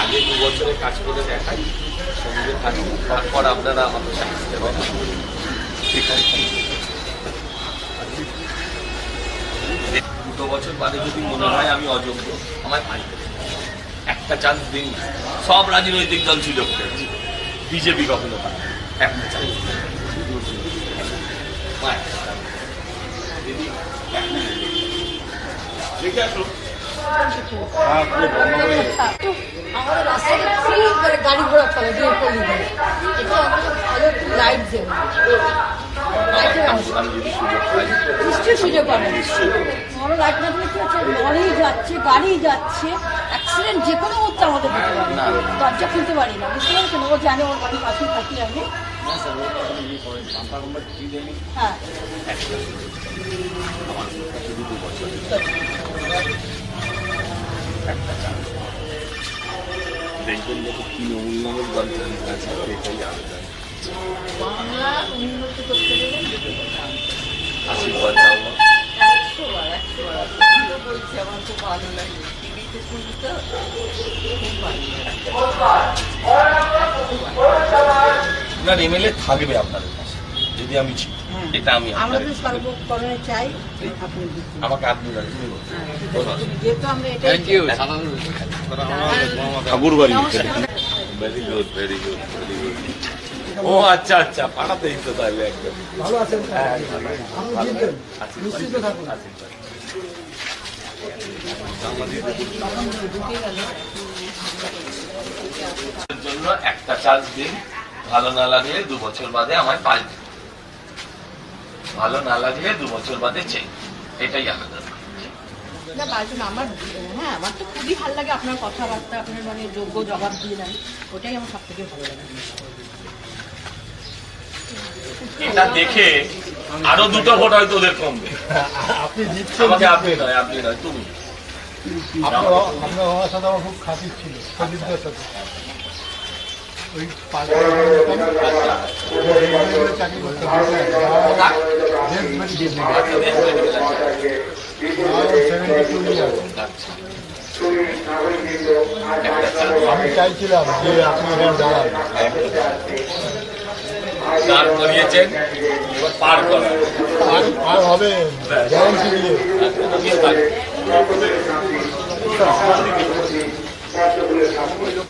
আগে দু বছরে কাজ করে দেখাই, সঙ্গে থাকি। তারপর আপনারা আমাদের সাহায্য দেবেন ঠিক আছে। দুটো বছর বাদে যদি মনে হয় আমি অযোগ্য, আমায় পাই একটা চান্স দিন। সব রাজনৈতিক দল সুযোগ পেয়েছে বিজেপি কখনো পায়। একটা চান্স দেখে আসো আমাদের রাস্তাটা ফ্রি গাড়ি ঘোড়া যে এটা সুযোগ পাবে বড় না যাচ্ছে যাচ্ছে অ্যাক্সিডেন্ট যে কোনো মুহূর্তে আমাদের হতে পারে। দরজা খুলতে পারি না বুঝতে পারছেন ও জানে ওর বাড়ির পাশেই থাকি আমি হ্যাঁ ভালো লাগে। টিভিতে শুনতে খুব ভালো আপনার এমএলএ থাকবে আপনাদের কাছে যদি আমি ছি এটা আমি তো সর্বকরণে চাই আমাকে আপনি। যেহেতু ঠাকুর বাড়ি। Very good very good very good ও আচ্ছা আচ্ছা পাঠাতেই তো তাহলে একদম। ভালো আছেন হ্যাঁ, নিশ্চিত থাকুন। জন্য একটা চান্স দিন। ভালো না লাগলে দু বছর বাদে আমায় পাল্টে ভালো না লাগলে দু বছর বাদে চাই এটাই আলাদা না বাজুন আমার হ্যাঁ আমার তো খুবই ভালো লাগে আপনার কথাবার্তা আপনার মানে যোগ্য জবাব দিয়ে দেন ওটাই আমার সব থেকে ভালো লাগে। এটা দেখে আরও দুটো ভোট হয়তো ওদের কমবে। আপনি জিতছেন আমাকে আপনি নয় আপনি নয় তুমি। আপনার সাথে আমার খুব খাতির ছিল প্রদীপদের সাথে। ওই পাঁচ চাকরি করতে আমি চাইছিলাম যে আপনি এখানে দাঁড়ান করিয়েছেন পার করা হবে।